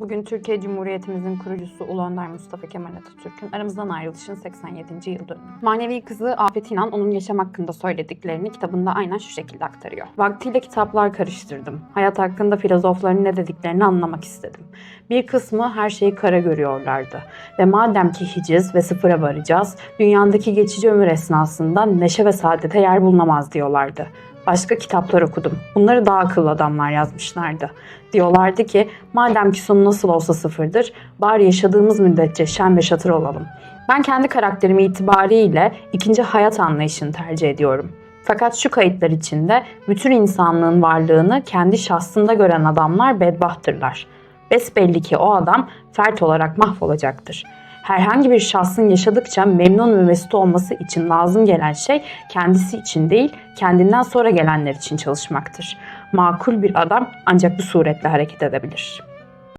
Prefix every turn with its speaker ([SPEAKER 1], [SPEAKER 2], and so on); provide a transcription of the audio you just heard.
[SPEAKER 1] Bugün Türkiye Cumhuriyetimizin kurucusu Ulu Önder Mustafa Kemal Atatürk'ün aramızdan ayrılışının 87. yıl dönümü. Manevi kızı Afet İnan onun yaşam hakkında söylediklerini kitabında aynen şu şekilde aktarıyor. Vaktiyle kitaplar karıştırdım. Hayat hakkında filozofların ne dediklerini anlamak istedim. Bir kısmı her şeyi kara görüyorlardı. Ve madem ki hiciz ve sıfıra varacağız, dünyadaki geçici ömür esnasında neşe ve saadete yer bulunamaz diyorlardı. Başka kitaplar okudum. Bunları daha akıllı adamlar yazmışlardı. Diyorlardı ki madem ki sonu nasıl olsa sıfırdır, bari yaşadığımız müddetçe şen ve şatır olalım. Ben kendi karakterim itibariyle ikinci hayat anlayışını tercih ediyorum. Fakat şu kayıtlar içinde bütün insanlığın varlığını kendi şahsında gören adamlar bedbahttırlar. Besbelli ki o adam fert olarak mahvolacaktır. Herhangi bir şahsın yaşadıkça memnun ve mesut olması için lazım gelen şey kendisi için değil, kendinden sonra gelenler için çalışmaktır. Makul bir adam ancak bu suretle hareket edebilir.